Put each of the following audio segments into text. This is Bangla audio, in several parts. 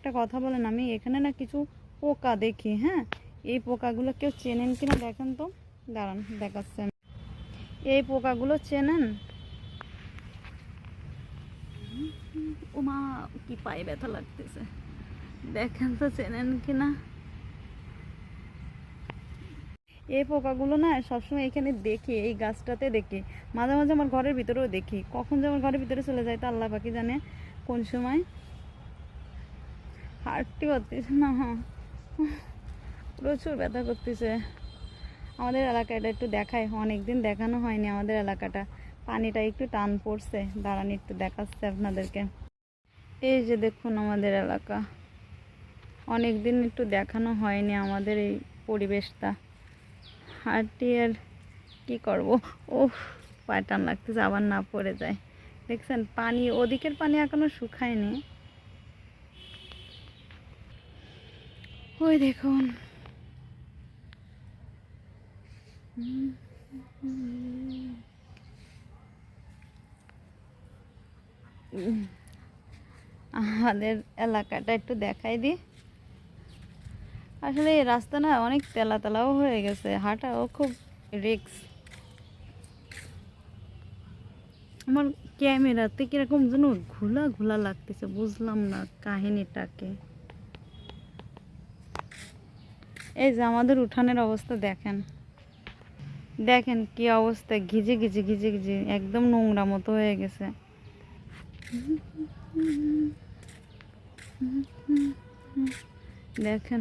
একটা কথা বলেন আমি এখানে না কিছু পোকা দেখি হ্যাঁ? এই পোকাগুলো কেউ চেনেন কিনা দেখেন তো? দাঁড়ান দেখাচ্ছে আমি। এই পোকাগুলো চেনেন? ও কি পায়ে ব্যথা লাগতেছে। দেখেন তো চেনেন কিনা? এই পোকাগুলো না সবসময় এখানে দেখি এই গাছটাতে দেখি। মাঝে মাঝে আমার ঘরের ভিতরেও দেখি। কখন যে আমার ঘরের ভিতরে চলে যায় তা আল্লাহ পাখি জানে কোন সময়। হাঁটতে পারতেছে না। হ্যাঁ প্রচুর ব্যথা করতেছে। আমাদের এলাকাটা একটু দেখায়। অনেক দিন দেখানো হয়নি আমাদের এলাকাটা। পানিটা একটু টান পড়ছে। দাঁড়ান, একটু দেখাচ্ছে আপনাদেরকে। এই যে দেখুন আমাদের এলাকা। অনেক দিন একটু দেখানো হয়নি আমাদের এই পরিবেশটা। হাঁটি আর কী করব? ও পায়ে টান লাগতেছে, আবার না পড়ে যায়। দেখছেন, পানি, ওদিকের পানি এখনও শুকায়নি। ওই দেখুন। আমাদের এলাকাটা একটু দেখাই দিই। আসলে এই রাস্তা না অনেক তেলা তেলাও হয়ে গেছে, হাঁটাও খুব রিক্স। আমার ক্যামেরাতে কীরকম যেন ঘোলা ঘোলা লাগতেছে, বুঝলাম না কাহিনীটাকে। এই যে আমাদের উঠানের অবস্থা দেখেন। দেখেন কি অবস্থা ঘিজে ঘিজে ঘিজে ঘিজে একদম নোংরা মতো হয়ে গেছে। দেখেন,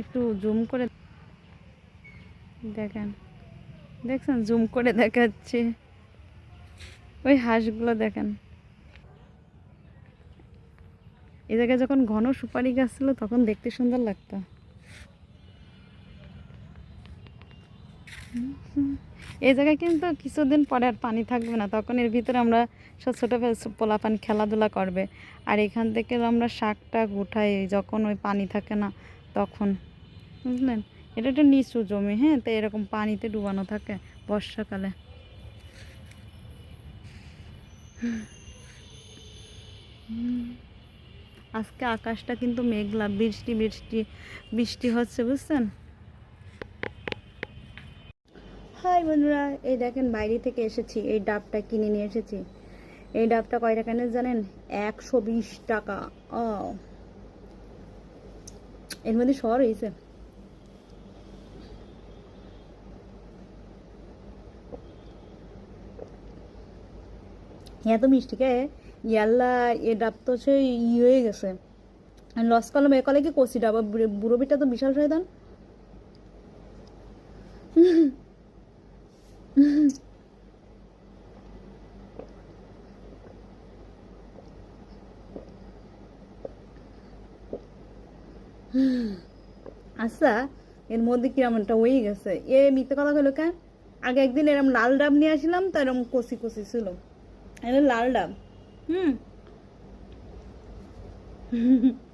একটু জুম করে দেখেন, দেখছেন? জুম করে দেখাচ্ছি। ওই হাঁসগুলো দেখেন। এই জায়গায় যখন ঘন সুপারি গাছ ছিল, তখন দেখতে সুন্দর লাগতো। এই জায়গায় কিন্তু কিছুদিন পরে আর পানি থাকবে না। তখন এর ভিতরে আমরা সব ছোটো পোলাপান খেলাধুলা করবে। আর এখান থেকে আমরা শাক টাক যখন ওই পানি থাকে না তখন। বুঝলেন? এটা একটা নিচু জমি হ্যাঁ? তো এরকম পানিতে ডুবানো থাকে বর্ষাকালে। আজকে আকাশটা কিন্তু মেঘলা, বৃষ্টি বৃষ্টি বৃষ্টি হচ্ছে, বুঝছেন? হাই বন্ধুরা, এই দেখেন বাইরে থেকে এসেছি, এই ডাবটা কিনে নিয়ে এসেছি। এই ডাবটা কয় টাকা জানেন? একশো বিশ টাকা। ও এর মধ্যে সর হয়েছে। এত মিষ্টি কে? ইয়াল্লা এ ডাব তো সে ই হয়ে গেছে। লস কলম এ কলে কি কষি ডাব? বুড়ো বিটা তো বিশাল শয়তান। আচ্ছা এর মধ্যে কিরমটা হয়ে গেছে। এ মিথ্যে কথা হলো কেন আগে একদিন এরম লাল ডাব নিয়ে আসলাম, তো এরম কষি কষি ছিল। লাল ডাব। হুম।